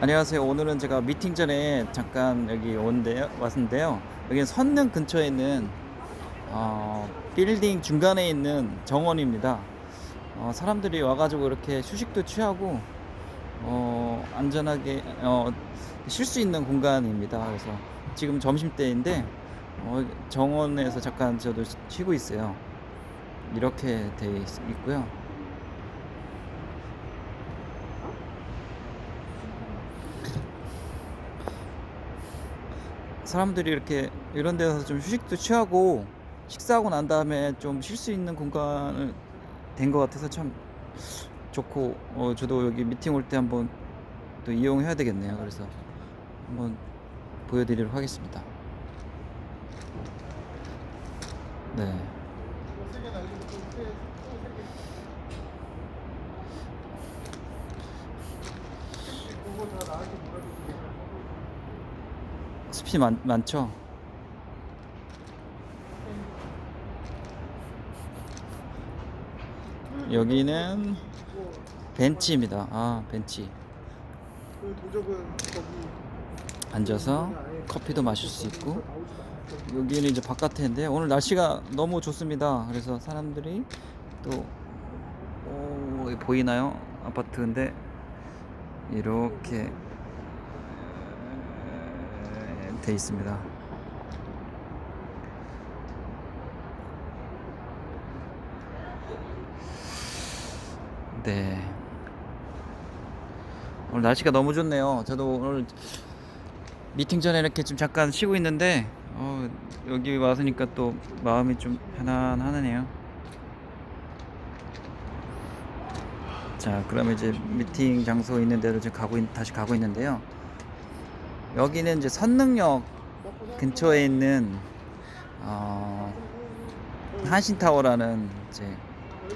안녕하세요. 오늘은 제가 미팅 전에 잠깐 여기 온데요, 왔는데요. 여기는 선릉 근처에 있는 어, 빌딩 중간에 있는 정원입니다. 어, 사람들이 와가지고 이렇게 휴식도 취하고 어, 안전하게 어, 쉴 수 있는 공간입니다. 그래서 지금 점심 때인데 어, 정원에서 잠깐 저도 쉬- 쉬고 있어요. 이렇게 돼 있, 있고요. 사람들이 이렇게 이런 데서 좀 휴식도 취하고 식사하고 난 다음에 좀 쉴 수 있는 공간을 된 것 같아서 참 좋고 어, 저도 여기 미팅 올 때 한번 또 이용해야 되겠네요. 그래서 한번 보여드리도록 하겠습니다. 네. 숲이 많, 많죠? 여기는 벤치입니다. 아, 벤치. 그 도적은 거기 앉아서 커피도 마실 수 있고 여기는 이제 바깥인데 오늘 날씨가 너무 좋습니다. 그래서 사람들이 또 오, 보이나요? 아파트인데 이렇게 돼 있습니다. 네. 오늘 날씨가 너무 좋네요. 저도 오늘 미팅 전에 이렇게 좀 잠깐 쉬고 있는데 어, 여기 와서니까 또 마음이 좀 편안하네요. 자, 그러면 이제 미팅 장소 있는 데로 지금 가고 있, 다시 가고 있는데요. 여기는 이제 선릉역 근처에 있는 어, 한신타워라는 이제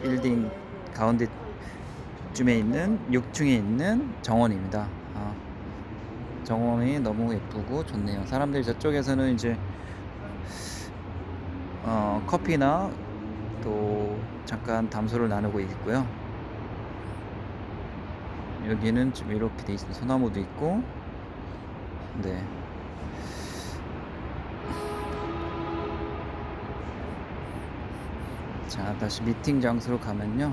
빌딩 가운데 쯤에 있는 6층에 있는 정원입니다. 아, 정원이 너무 예쁘고 좋네요. 사람들이 저쪽에서는 이제 어, 커피나 또 잠깐 담소를 나누고 있고요. 여기는 좀 이렇게 돼 있습니다. 소나무도 있고, 네. 자, 다시 미팅 장소로 가면요.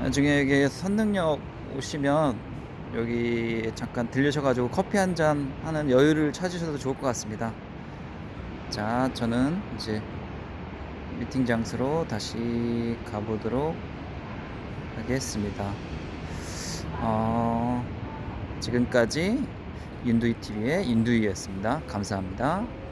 나중에 여기 선릉역 오시면 여기 잠깐 들르셔가지고 커피 한 잔 하는 여유를 찾으셔도 좋을 것 같습니다. 자, 저는 이제 미팅 장소로 다시 가보도록 하겠습니다. 어, 지금까지 윤두이 TV의 윤두이였습니다. 감사합니다.